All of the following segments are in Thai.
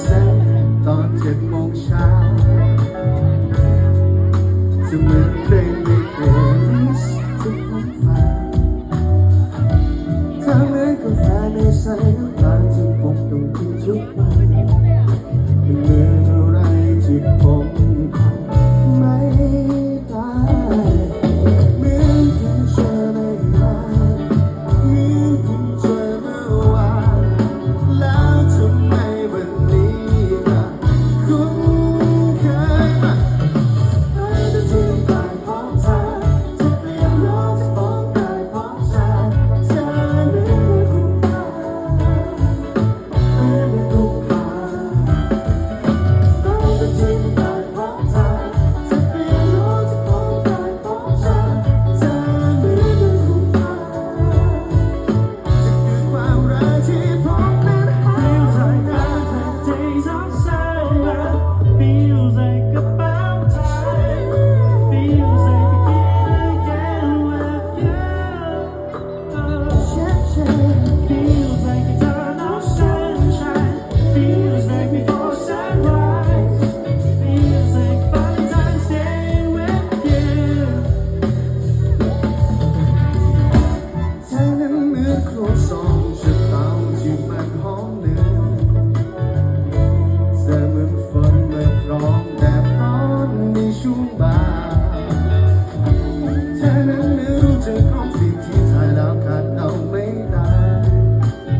แสงตอนเจ็ดโมงเช้าจะเหมือนเพลงในเพลงนี้ทุกคนฟังถ้าเหมือนกาแฟในสายน้ำตาลที่ผมต้องทุกวัน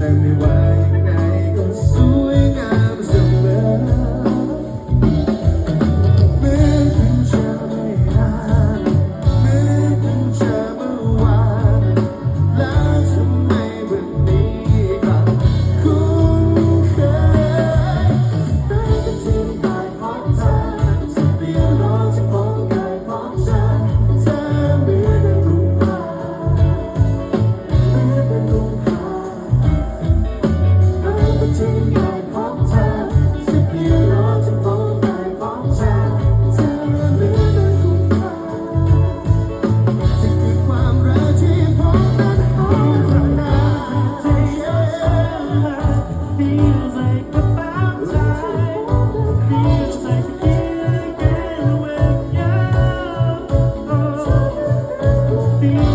and we You.